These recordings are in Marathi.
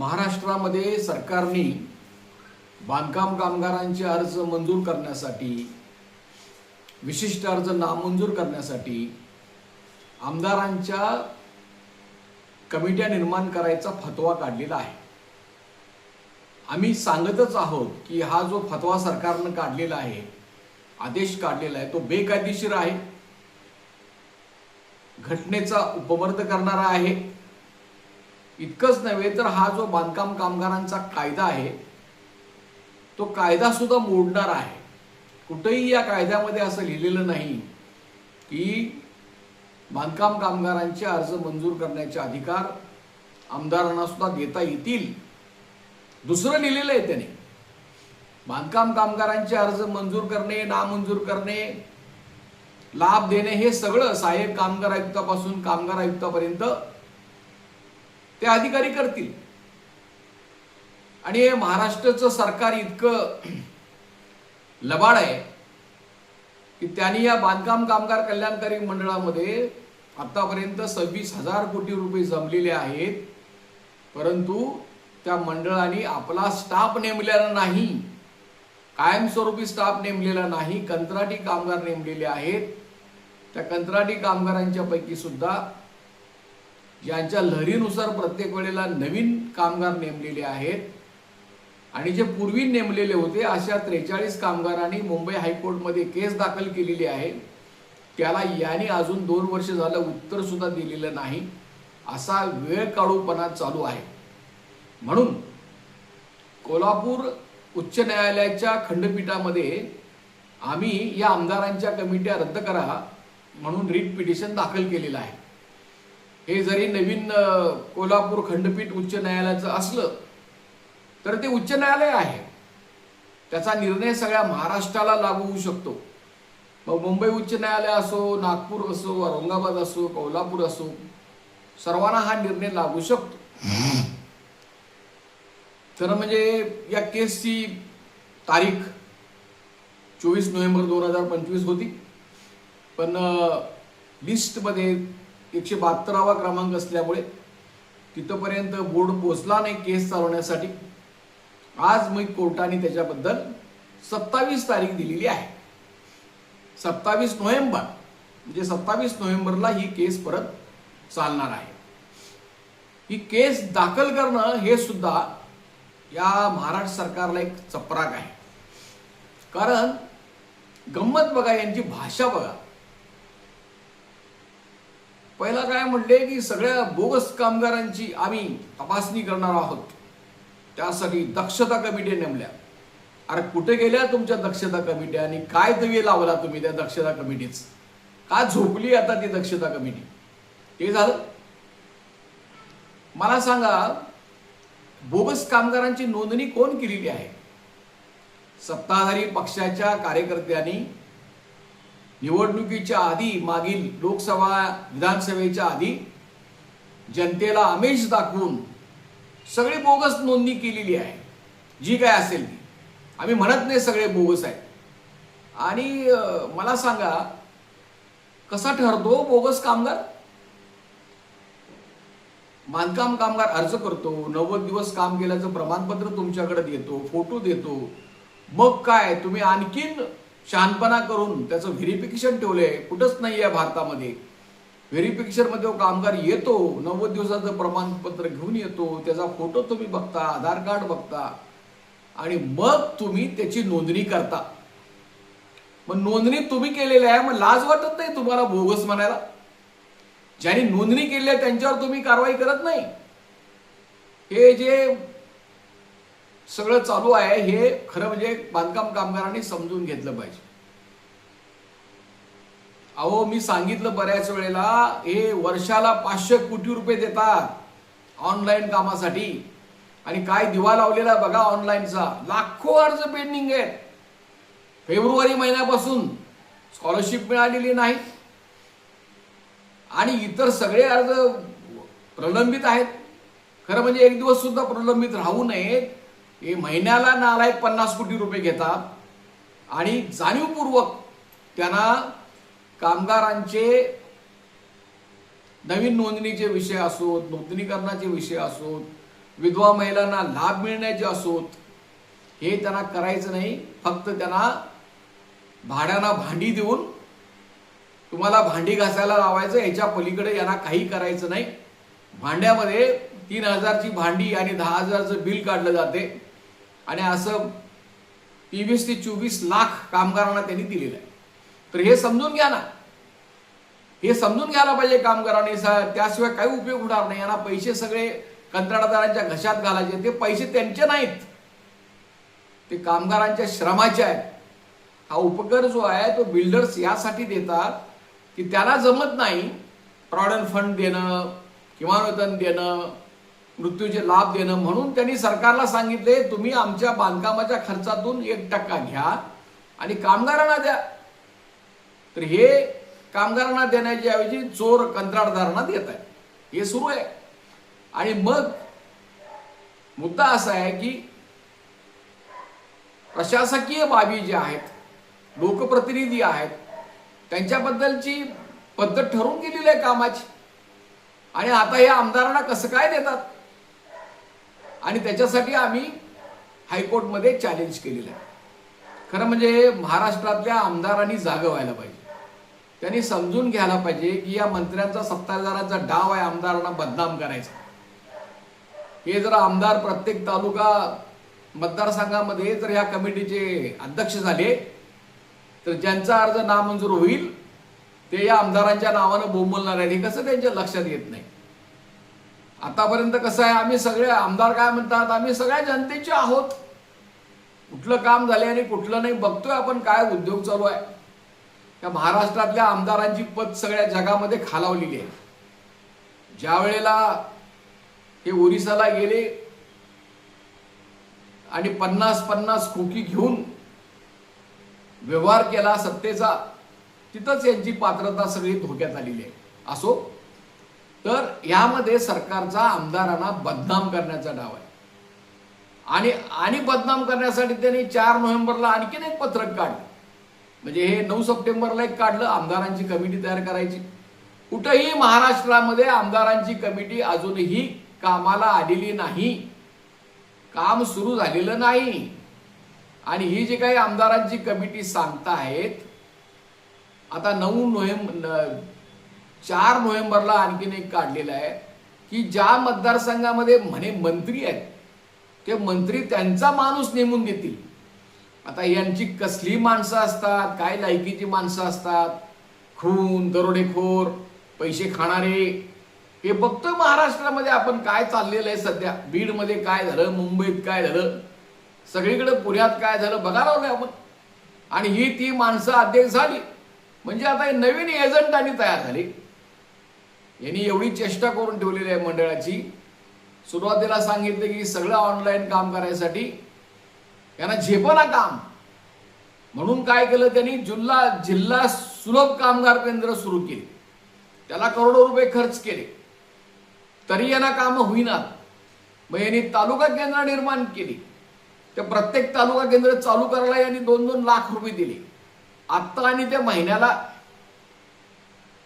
महाराष्ट्रामध्ये सरकारने बांधकाम कामगारांचे अर्ज मंजूर करण्यासाठी विशिष्ट अर्ज नामंजूर करण्यासाठी आमदारांच्या कमिट्या निर्माण करायचा फतवा काढलेला आहे. आम्ही सांगतच आहोत की हा जो फतवा सरकारनं काढलेला आहे आदेश काढलेला आहे तो बेकायदेशीर आहे. घटनेचा उपमर्द करणारा आहे. इतकंच नव्हे तर हा जो बांधकाम कामगारांचा कायदा आहे तो कायदा सुद्धा मोडणार आहे. कुठेही या कायद्यामध्ये असं लिहिलेलं नाही की बांधकाम कामगारांचे अर्ज मंजूर करण्याचे अधिकार आमदारांना सुद्धा देता येतील. दुसरं लिहिलेलं आहे त्याने. बांधकाम कामगारांचे अर्ज मंजूर करणे नामंजूर करणे लाभ देणे हे सगळं सहाय्यक कामगार आयुक्तापासून कामगार आयुक्तापर्यंत ते अधिकारी करतील. आणि हे महाराष्ट्राचं सरकार इतकं लबाड आहे की त्यांनी या बांधकाम कामगार कल्याणकारी मंडळामध्ये आतापर्यंत सव्वीस हजार कोटी रुपये जमलेले आहेत. परंतु त्या मंडळाने आपला स्टाफ नेमलेला नाही. कायमस्वरूपी स्टाफ नेमलेला नाही. कंत्राटी कामगार नेमलेले आहेत. त्या कंत्राटी कामगारांच्या पैकी सुद्धा ज्यांच्या लहरीनुसार प्रत्येक वेळेला नवीन कामगार नेमलेले आहेत. आणि जे पूर्वी नेमलेले होते अशा त्रेचाळीस कामगारांनी मुंबई हायकोर्टमध्ये केस दाखल केलेली आहे. त्याला याने अजून दोन वर्ष झालं उत्तरसुद्धा दिलेलं नाही. असा वेळ काढूपणा चालू आहे. म्हणून कोल्हापूर उच्च न्यायालयाच्या खंडपीठामध्ये आम्ही या आमदारांच्या कमिट्या रद्द करा म्हणून रिट पिटिशन दाखल केलेलं आहे. हे जरी नवीन कोल्हापूर खंडपीठ उच्च न्यायालयाचं असलं तर ते उच्च न्यायालय आहे. त्याचा निर्णय सगळ्या महाराष्ट्राला लागू होऊ शकतो. मग मुंबई उच्च न्यायालय असो नागपूर असो औरंगाबाद असो कोल्हापूर असो सर्वांना हा निर्णय लागू शकतो. तर म्हणजे या केसची तारीख चोवीस नोव्हेंबर दोन हजार पंचवीस होती. पण लिस्टमध्ये एकशे बहात्तरावा क्रमांक असल्यामुळे तिथंपर्यंत बोर्ड पोचला नाही केस चालवण्यासाठी. आज मग कोर्टाने त्याच्याबद्दल सत्तावीस तारीख दिलेली आहे. सत्तावीस नोव्हेंबर म्हणजे सत्तावीस नोव्हेंबरला ही केस परत चालणार आहे. ही केस दाखल करणं हे सुद्धा या महाराष्ट्र सरकारला एक चपराक आहे. कारण गंमत बघा यांची भाषा बघा. पहिला काय म्हणले की सगळ्या बोगस कामगारांची आम्ही तपासणी करणार आहोत. त्यासाठी दक्षता कमिटी नेमल्या. अरे कुठे गेल्या तुमच्या दक्षता कमिट्या आणि काय तवी लावला तुम्ही त्या दक्षता कमिटीच? का झोपली आता ती दक्षता कमिटी? ते झालं. मला सांगा बोगस कामगारांची नोंदणी कोण केलेली आहे? सत्ताधारी पक्षाच्या कार्यकर्त्यांनी निवडणुकीच्या आधी मागील लोकसभा विधानसभेच्या आधी जनतेला आमिष दाखवून सगळी बोगस नोंदणी केलेली आहे. जी काय असेल ती. आम्ही म्हणत नाही सगळे बोगस आहेत. आणि मला सांगा कसा ठरतो बोगस कामगार? बांधकाम कामगार अर्ज करतो नव्वद दिवस काम केल्याचं प्रमाणपत्र तुमच्याकडे देतो फोटो देतो. मग काय तुम्ही आणखीन शहाणपणा करून त्याचं व्हेरिफिकेशन ठेवलंय. कुठंच नाही आहे भारतामध्ये. व्हेरिफिकेशनमध्ये तो कामगार येतो नव्वद दिवसाचं प्रमाणपत्र घेऊन येतो त्याचा फोटो तुम्ही बघता आधार कार्ड बघता आणि मग तुम्ही त्याची नोंदणी करता. मग नोंदणी तुम्ही केलेली आहे मग लाज वाटत नाही तुम्हाला बोगस म्हणायला? ज्यांनी नोंदणी केली आहे त्यांच्यावर तुम्ही कारवाई करत नाही. हे जे सगळं चालू आहे हे खरं म्हणजे बांधकाम कामगारांनी समजून घेतलं पाहिजे. अहो मी सांगितलं बऱ्याच वेळेला हे वर्षाला पाचशे कोटी रुपये देतात ऑनलाईन कामासाठी. आणि काय दिवा लावलेला बघा ऑनलाईनचा. लाखो अर्ज पेंडिंग आहेत. फेब्रुवारी महिन्यापासून स्कॉलरशिप मिळालेली नाही. आणि इतर सगळे अर्ज प्रलंबित आहेत. खरं म्हणजे एक दिवस सुद्धा प्रलंबित राहू नयेत. हे महिन्याला नालायक पन्नास कोटी रुपये घेतात. आणि जाणीवपूर्वक त्यांना कामगारांचे नवीन नोंदणीचे विषय असोत नोंदणीकरणाचे विषय असोत विधवा महिलांना लाभ मिळण्याचे असोत हे त्यांना करायचं नाही. फक्त त्यांना भाड्याना भांडी देऊन तुम्हाला भांडी घासायला लावायचं याच्या पलीकडे यांना काही करायचं नाही. भांड्यामध्ये तीन हजारची भांडी आणि दहा हजारचं बिल काढलं जाते. आणि असं तेवीस ते चोवीस लाख कामगारांना त्यांनी दिलेलं आहे. तर हे समजून घ्या ना. हे समजून घ्यायला पाहिजे कामगारांनी. त्याशिवाय काही उपयोग होणार नाही. यांना पैसे सगळे कंत्राटदारांच्या घशात घालायचे. ते पैसे त्यांचे नाहीत. ते कामगारांच्या श्रमाचे आहेत. हा उपकर जो आहे तो बिल्डर्स यासाठी देतात की त्याला जमत नाही. प्रॉव्हिडंट फंड देणं किमान वेतन देणं मृत्यूचे लाभ देणं म्हणून त्यांनी सरकारला सांगितले तुम्ही आमच्या बांधकामाच्या खर्चातून एक टक्का घ्या आणि कामगारांना द्या. तर हे कामगारांना देण्याची ऐवजी चोर कंत्राटदारांना देत आहे हे सुरू आहे. आणि मग मुद्दा असा आहे की प्रशासकीय बाबी ज्या आहेत लोकप्रतिनिधी आहेत त्यांच्याबद्दलची पद्धत ठरवून गेलेली आहे कामाची. आणि आता हे आमदारांना कसं काय देतात? आणि त्याच्यासाठी आम्ही हायकोर्टमध्ये चॅलेंज केलेलं आहे. खरं म्हणजे महाराष्ट्रातल्या आमदारांनी जागं व्हायला पाहिजे. त्यांनी समजून घ्यायला पाहिजे की या मंत्र्यांचा सत्ताधारांचा डाव आहे आमदारांना बदनाम करायचा. हे जर आमदार प्रत्येक तालुका मतदारसंघामध्ये जर ह्या कमिटीचे अध्यक्ष झाले तर ज्यांचा अर्ज नामंजूर होईल ते या आमदारांच्या नावानं बोंबलणार आहेत हे कसं त्यांच्या लक्षात येत नाही? आतापर्यंत कसं आहे आम्ही सगळे आमदार काय म्हणतात आम्ही सगळ्या जनतेचे आहोत. कुठलं काम झाले आणि कुठलं नाही बघतोय आपण काय उद्योग चालू आहे. त्या महाराष्ट्रातल्या आमदारांची पद सगळ्या जगामध्ये खालावलेली आहे. ज्या वेळेला हे ओरिसाला गेले आणि पन्नास पन्नास खोकी घेऊन व्यवहार केला सत्तेचा तिथंच यांची पात्रता सगळी धोक्यात आलेली आहे. असो तर यामध्ये सरकारचा आमदारांना बदनाम करण्याचा डाव आहे. आणि आणि बदनाम करण्यासाठी त्यांनी चार नोव्हेंबरला आणखीन एक पत्रक काढलं. म्हणजे हे नऊ सप्टेंबरला एक काढलं आमदारांची कमिटी तयार करायची. कुठंही महाराष्ट्रामध्ये आमदारांची कमिटी अजूनही कामाला आलेली नाही. काम सुरू झालेलं नाही. आणि ही जी काही आमदारांची कमिटी सांगतायत आता नऊ नोव्हेंबर चार नोव्हेंबरला आणखीन एक काढलेला आहे की ज्या मतदारसंघामध्ये म्हणे मंत्री आहेत ते मंत्री त्यांचा माणूस नेमून देतील. आता यांची कसली माणसं असतात काय लायकीची माणसं असतात खून दरोडेखोर पैसे खाणारे हे बघतोय महाराष्ट्रामध्ये आपण काय चाललेलं आहे सध्या. बीडमध्ये काय झालं मुंबईत काय झालं सगळीकडे पुण्यात काय झालं बघा लावलंय आपण. आणि ही ती माणसं अध्यक्ष झाली. म्हणजे आता हे नवीन एजंट आणि तयार झाली. यांनी एवढी चेष्टा करून ठेवलेली आहे मंडळाची. सुरुवातीला सांगितलं की सगळं ऑनलाईन काम करायसाठी यांना झेपना काम. म्हणून काय केलं त्यांनी? जिल्हा जिल्हा सुलभ कामगार केंद्र सुरू केले. त्याला करोडो रुपये खर्च केले. तरी यांना कामं होईनात मग यांनी तालुका केंद्र निर्माण केली. तर प्रत्येक तालुका केंद्र चालू करायला यांनी दोन दोन लाख रुपये दिले. आत्ता आणि त्या महिन्याला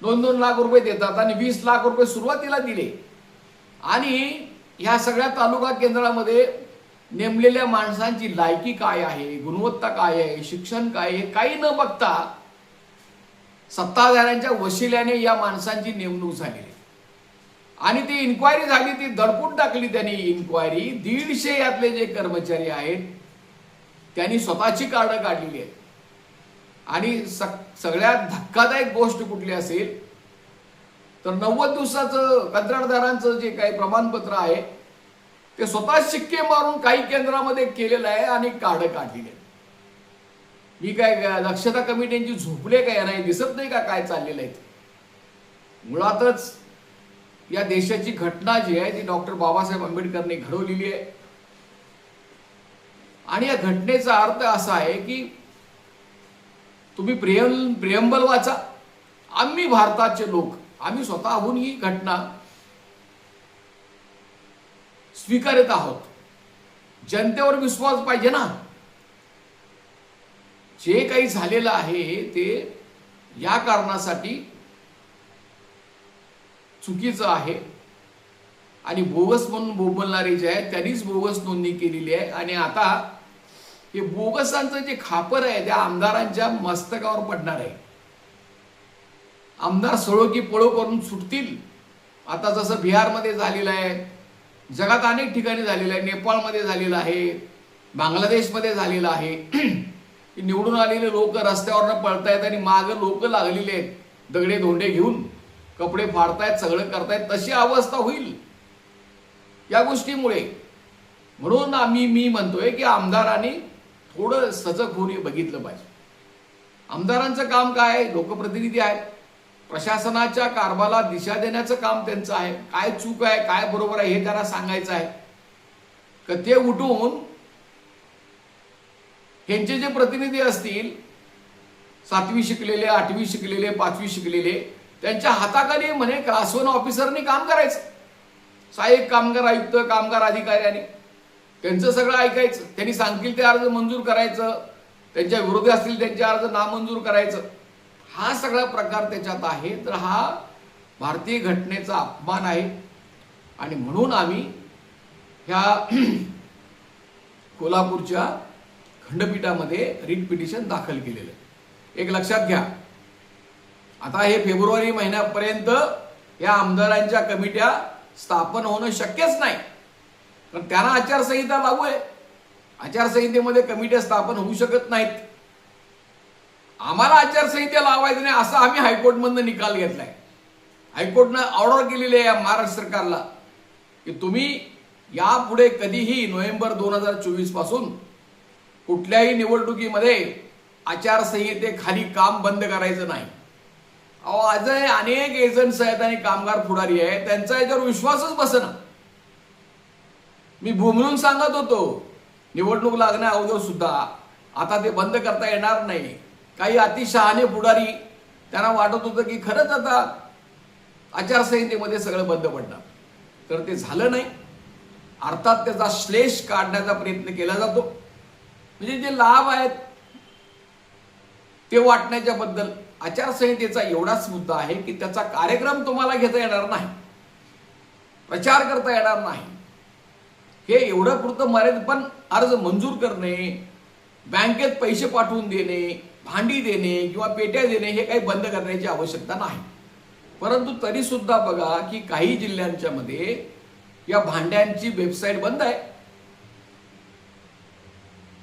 दोन दोन लाख रुपये देतात आणि वीस लाख रुपये सुरुवातीला दिले. आणि ह्या सगळ्या तालुका केंद्रामध्ये नेमलेल्या माणसांची लायकी काय आहे गुणवत्ता काय आहे शिक्षण काय आहे काही न बघता सत्ताधाऱ्यांच्या वशिल्याने या माणसांची नेमणूक झालेली. आणि ती इन्क्वायरी झाली ती दडपून टाकली त्यांनी इन्क्वायरी दीडशे यातले जे कर्मचारी आहेत त्यांनी स्वतःची कार्ड काढलेली आहेत. आणि सगळ्यात धक्कादायक गोष्ट कुठली असेल तर नव्वद दिवसाचं कंत्राटदारांचं जे काही प्रमाणपत्र आहे ते स्वतः शिक्के मारून काही केंद्रामध्ये केलेलं आहे आणि काढं काढलेले आहे मी काय दक्षता कमिटींची झोपले काय नाही दिसत नाही का काय चाललेलं आहे ते? मुळातच या देशाची घटना जी आहे ती डॉक्टर बाबासाहेब आंबेडकरने घडवलेली आहे आणि या घटनेचा अर्थ असा आहे की तुम्ही प्रियम प्रियंबल वाचा. आम्ही भारताचे लोक. आम्ही स्वतःहून ही घटना स्वीकारत आहोत. जनतेवर विश्वास पाहिजे ना. जे काही झालेलं आहे ते या कारणासाठी चुकीचं आहे. आणि बोगस म्हणून बोबलणारे जे आहेत त्यांनीच बोगस नोंदणी केलेली आहे. आणि आता हे बोगसांचं जे खापर आहे त्या आमदारांच्या मस्तकावर पडणार आहे. आमदार सळो की पळो करून सुटतील. आता जसं बिहारमध्ये झालेलं आहे जगात अनेक ठिकाणी झालेलं आहे नेपाळमध्ये झालेलं आहे बांगलादेशमध्ये झालेलं आहे. निवडून आलेले लोक रस्त्यावरनं पळतायत आणि मागं लोक लागलेले आहेत दगडे धोंडे घेऊन. कपडे फाडतायत सगळं करतायत तशी अवस्था होईल. या गोष्टीमुळे. म्हणून आम्ही मी म्हणतोय की आमदारांनी थोडं सजग होऊन बघितलं पाहिजे. आमदारांचं काम काय आहे? लोकप्रतिनिधी आहेत. प्रशासनाच्या कारभाराला दिशा देण्याचं काम त्यांचं आहे. काय चूक आहे? काय बरोबर आहे? हे त्यांना सांगायचं आहे. का ते उठून ह्यांचे जे प्रतिनिधी असतील सातवी शिकलेले आठवी शिकलेले पाचवी शिकलेले त्यांच्या हाताखाली म्हणे क्लासवन ऑफिसरनी काम करायचं. सहाय्यक कामगार आयुक्त कामगार अधिकाऱ्याने त्यांचं सगळं ऐकायचं. त्यांनी सांगतील ते अर्ज मंजूर करायचं. त्यांच्या विरोधी असतील त्यांचे अर्ज नामंजूर करायचं. हा सगळा प्रकार त्याच्यात आहे. तर हा भारतीय घटनेचा अपमान आहे. आणि म्हणून आम्ही ह्या कोल्हापूरच्या खंडपीठामध्ये रिट पिटिशन दाखल केलेलं आहे. एक लक्षात घ्या. आता हे फेब्रुवारी महिन्यापर्यंत या आमदारांच्या कमिट्या स्थापन होणं शक्यच नाही. कारण त्यांना आचारसंहिता लागू आहे. आचारसंहितेमध्ये कमिट्या स्थापन होऊ शकत नाहीत. आम्हाला आचारसंहिता लावायचं नाही असा आम्ही हायकोर्टमधनं निकाल घेतलाय. हायकोर्टनं ऑर्डर केलेली आहे या महाराष्ट्र सरकारला की तुम्ही यापुढे कधीही नोव्हेंबर दोन हजार चोवीसपासून कुठल्याही निवडणुकीमध्ये आचारसंहितेखाली काम बंद करायचं नाही. अहो आजही अनेक एजंट्स आहेत आणि कामगार पुढारी आहेत त्यांचा याच्यावर विश्वासच बसना. मी भुमलून सांगत होतो. निवडणूक लागण्या अगोदर सुद्धा. आता ते बंद करता येणार नाही. काही अतिशहाणे पुढारी त्यांना वाटत होतं की खरंच आता आचारसंहितेमध्ये सगळं बंद पडणार. तर ते झालं नाही. अर्थात त्याचा श्लेष काढण्याचा प्रयत्न केला जातो. म्हणजे जे लाभ आहेत ते वाटण्याच्या बद्दल आचारसंहितेचा एवढाच मुद्दा आहे की त्याचा कार्यक्रम तुम्हाला घेता येणार नाही. प्रचार करता येणार नाही. हे एवढं पुरतं मर्यादित पण अर्ज मंजूर करणे बँकेत पैसे पाठवून देणे भांडी देणे किंवा पेट्या देणे हे काही बंद करण्याची आवश्यकता नाही. परंतु तरी सुद्धा बघा की काही जिल्ह्यांच्या मध्ये या भांड्यांची वेबसाईट बंद आहे.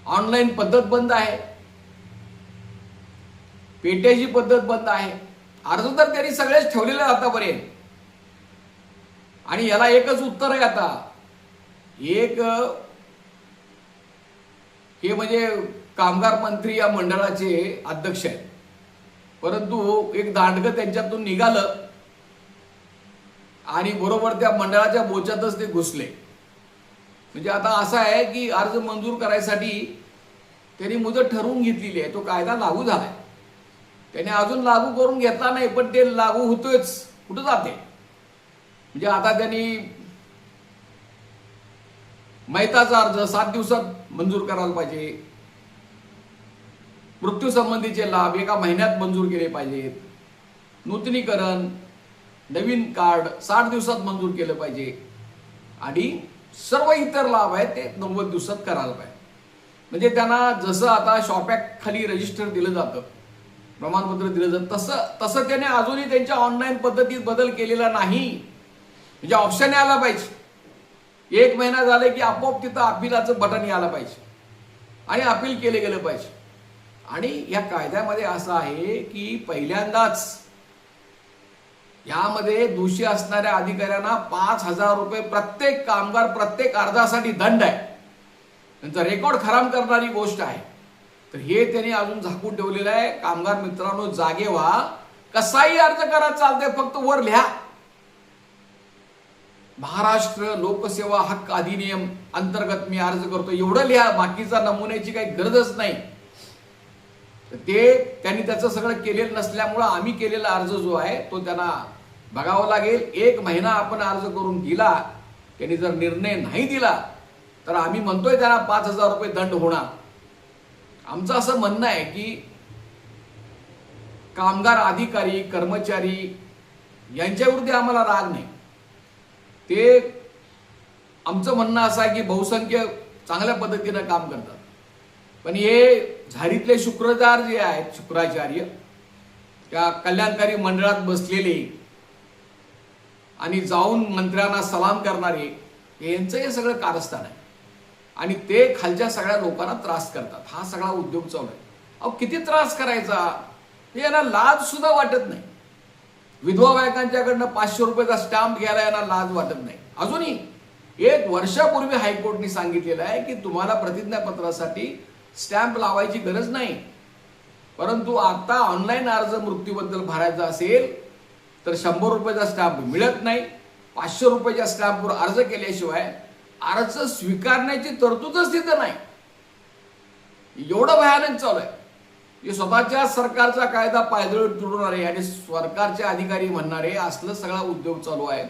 ऑनलाईन पद्धत बंद आहे. पेट्याची पद्धत बंद आहे. अर्ज तर त्यांनी सगळेच ठेवलेले आतापर्यंत. आणि याला एकच उत्तर आहे आता. एक हे म्हणजे कामगार मंत्री या मंडळाचे अध्यक्ष आहेत. परंतु एक दांडगं त्यांच्यातून निघालं आणि बरोबर त्या मंडळाच्या बोचातच ते घुसले. म्हणजे आता असं आहे की अर्ज मंजूर करायसाठी त्यांनी मुदत ठरवून घेतलेली आहे. तो कायदा लागू झालाय. त्याने अजून लागू करून घेतला नाही पण ते लागू होतोच कुठं जाते? म्हणजे आता त्यांनी मैताचा अर्ज सात दिवसात मंजूर करायला पाहिजे. मृत्यू संबंधीचे लाभ एका महिन्यात मंजूर केले पाहिजेत. नूतनीकरण नवीन कार्ड साठ दिवसात मंजूर केलं पाहिजे. आणि सर्व इतर लाभ आहेत ते नव्वद दिवसात करायला पाहिजे. म्हणजे त्यांना जसं आता शॉपॅक खाली रजिस्टर दिलं जातं प्रमाणपत्र दिलं जातं तसं तसं त्याने अजूनही त्यांच्या ऑनलाईन पद्धतीत बदल केलेला नाही. म्हणजे ऑप्शन यायला पाहिजे. एक महिना झाले की आपोआप तिथं अपिलाचं बटन यायला पाहिजे. आणि अपील केले गेलं पाहिजे. आणि या कायद्यामध्ये असं आहे की पहिल्यांदाच यामध्ये दोषी असणाऱ्या अधिकाऱ्यांना पाच हजार रुपये प्रत्येक कामगार प्रत्येक अर्जासाठी दंड आहे. त्यांचा रेकॉर्ड खराब करणारी गोष्ट आहे. तर हे त्यांनी अजून झाकून ठेवलेलं आहे. कामगार मित्रांनो जागे व्हा. कसाही अर्ज करा चालते फक्त वर लिहा. महाराष्ट्र लोकसेवा हक्क अधिनियम अंतर्गत मी अर्ज करतो. एवढं लिहा बाकीचा नमुन्याची काही गरजच नाही. तर ते त्यांनी त्याचं सगळं केलेलं नसल्यामुळं आम्ही केलेला अर्ज जो आहे तो त्यांना बघावा लागेल. एक महिना आपण अर्ज करून दिला त्यांनी जर निर्णय नाही दिला तर आम्ही म्हणतोय त्यांना पाच हजार रुपये दंड होणार. आमचं असं म्हणणं आहे की कामगार अधिकारी कर्मचारी यांच्याविरुद्ध आम्हाला राग नाही. ते आमचं म्हणणं असं आहे की बहुसंख्य चांगल्या पद्धतीनं काम करतात. पण हे झारीतले शुक्रदार जे आहेत शुक्राचार्य त्या कल्याणकारी मंडळात बसलेले आणि जाऊन मंत्र्यांना सलाम करणारे यांचं हे सगळं कारस्थान आहे. आणि ते खालच्या सगळ्या लोकांना त्रास करतात. हा सगळा उद्योग चालू आहे. अहो किती त्रास करायचा? हे यांना लाज सुद्धा वाटत नाही. विधवा बायकांच्याकडनं पाचशे रुपयाचा स्टॅम्प घ्यायला यांना लाज वाटत नाही. अजूनही एक वर्षापूर्वी हायकोर्टने सांगितलेलं आहे की तुम्हाला प्रतिज्ञापत्रासाठी स्टॅम्प लावायची गरज नाही. परंतु आता ऑनलाईन अर्ज मृत्यूबद्दल भरायचा असेल तर शंभर रुपयाचा स्टॅम्प मिळत नाही. पाचशे रुपयाच्या स्टॅम्पवर अर्ज केल्याशिवाय अर्ज स्वीकारण्याची तरतूदच तिथं नाही. एवढं भयानक चालू आहे. हे स्वतःच्या सरकारचा कायदा पायदळ तुडवणारे आणि सरकारचे अधिकारी म्हणणारे असलं सगळा उद्योग चालू आहे.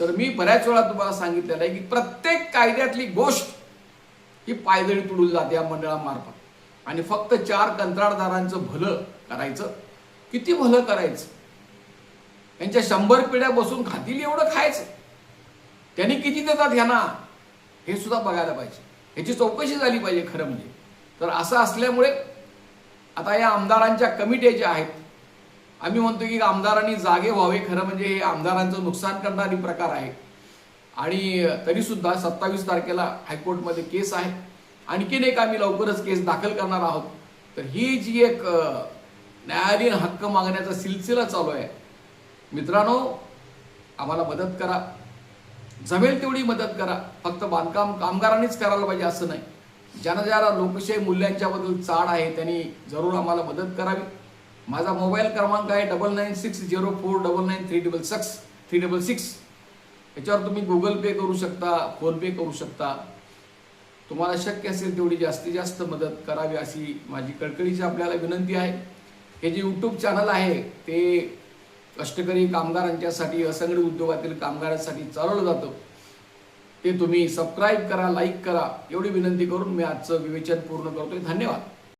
तर मी बऱ्याच वेळा तुम्हाला सांगितलेलं आहे की प्रत्येक कायद्यातली गोष्ट ही पायदळी तुडून जाते या मंडळामार्फत. आणि फक्त चार कंत्राटदारांचं भलं करायचं. किती भलं करायचं? त्यांच्या शंभर पिढ्या बसून खातील एवढं खायचं. त्यांनी किती देतात ह्यांना? हे सुद्धा बघायला पाहिजे. ह्याची चौकशी झाली पाहिजे खरं म्हणजे. तर असं असल्यामुळे आता या आमदारांच्या कमिट्या ज्या आहेत आम्ही म्हणतो की आमदारांनी जागे व्हावे. खरं म्हणजे हे आमदारांचं नुकसान करणारी प्रकार आहे. आणि तरीसुद्धा सत्तावीस तारखेला हायकोर्टमध्ये केस आहे. आणखीन एक आम्ही लवकरच केस दाखल करणार आहोत. तर ही जी एक न्यायालयीन हक्क मागण्याचा सिलसिला चालू आहे. मित्रांनो आम्हाला मदत करा. जमेल तेवढी मदत करा. फक्त बांधकाम कामगारांनीच करायला पाहिजे असं नाही. ज्यांना ज्याला लोकशाही मूल्यांच्याबद्दल चाड आहे त्यांनी जरूर आम्हाला मदत करावी. माझा मोबाईल क्रमांक आहे double nine six zero four double nine three double six three double six. याच्यावर तुम्ही गुगल पे करू शकता फोनपे करू शकता. तुम्हाला शक्य असेल तेवढी जास्तीत जास्त मदत करावी अशी माझी कळकळीची आपल्याला विनंती आहे. हे जे यूट्यूब चॅनल आहे ते कष्टकरी कामगारांच्यासाठी असंघटित उद्योगातील कामगारांसाठी चालवलं जातं. ते तुम्ही सबस्क्राईब करा लाईक करा. एवढी विनंती करून मी आजचं विवेचन पूर्ण करतोय. धन्यवाद.